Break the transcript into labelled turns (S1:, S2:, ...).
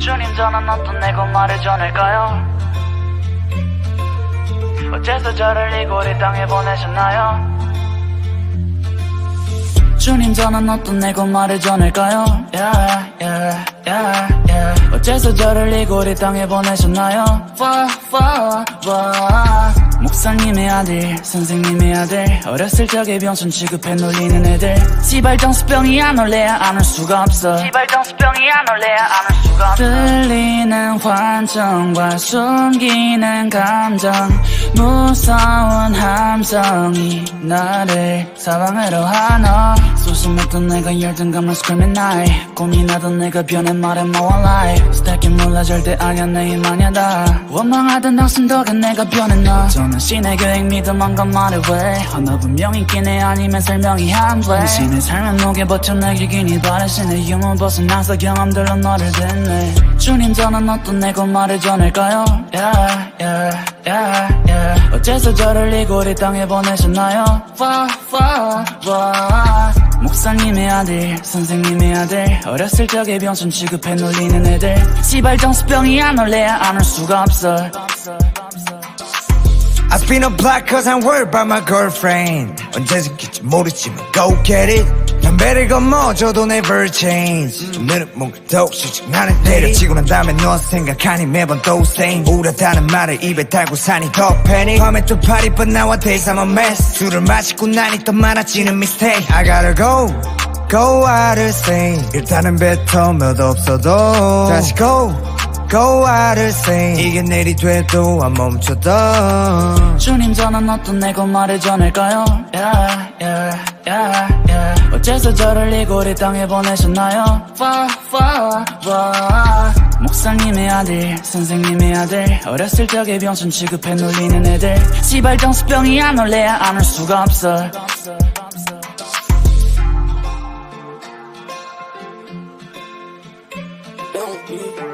S1: 주님 저는 어떤 내고 말을 전할까요? 어째서 저를 이 고리 땅에 보내셨나요? 주님 저는 어떤 내고 말을 전할까요? Yeah, yeah, yeah, yeah. 어째서 저를 이 고리 땅에 보내셨나요? Wah. 목사님의 아들, 선생님의 아들. 어렸을 적에 병선 취급해 놀리는 애들. 시발정수병이 안 올래야 안 올 수가 없어. 시발정수병이 안 올래야 안 올 수가 없어. 들리는 환청과 숨기는 감정. 무서운 함성이 나를 사방으로 하나 소심했던 내가 열등감을 screaming night. 고민하던 내가 변해 말해 more life 스타킹 몰라 절대 아니야 내 힘아냐다. 원망하던 당신 덕에 내가 변했나 저는 신의 계획 믿음한 건 말해 왜? 하나 분명히 있긴 아니면 설명이 안돼. 당신의 삶을 목에 버텨 내길 기니 바래 신의 유머 벗어나서 경험들로 너를 듣네. 주님 저는 어떤 내고 말을 전할까요? Yeah, yeah, yeah, yeah. 어째서 저를 이 고리 땅에 보내셨나요? Wah, wah, wah. 목사님의 아들 선생님의 아들. 어렸을 적에 병선 취급해 놀리는 애들. 시발 정수병이 안 올래야 안 올 수가 없어.
S2: I spin a block cause I'm worried about my girlfriend. 언제 생길지 모르지만 go get it 담배를 거머져도 never change 좀 느는 뭔가 더욱씩 나는 때려치고 난 다음에 너 생각하니 매번 또 same. 우울하다는 말을 입에 달고 사니 더 패닉 밤에 또 party but nowadays I'm a mess. 술을 마시고 나니 또 많아지는 mistake. I gotta go. Go out of sane 일단은 뱉어 몇 없어도. 다시 go. Go out of sane 이게 내일이 돼도 안 멈춰도.
S1: 주님 저는 어떤 내고 말을 전할까요? Yeah, yeah, yeah, 어째서 저를 이 고리 땅에 보내셨나요. 목사님의 아들 선생님의 아들 어렸을 적에 병선 취급해 놀리는 애들. 시발 정수병이 안 올래야 안올 수가 없어.
S3: Don't be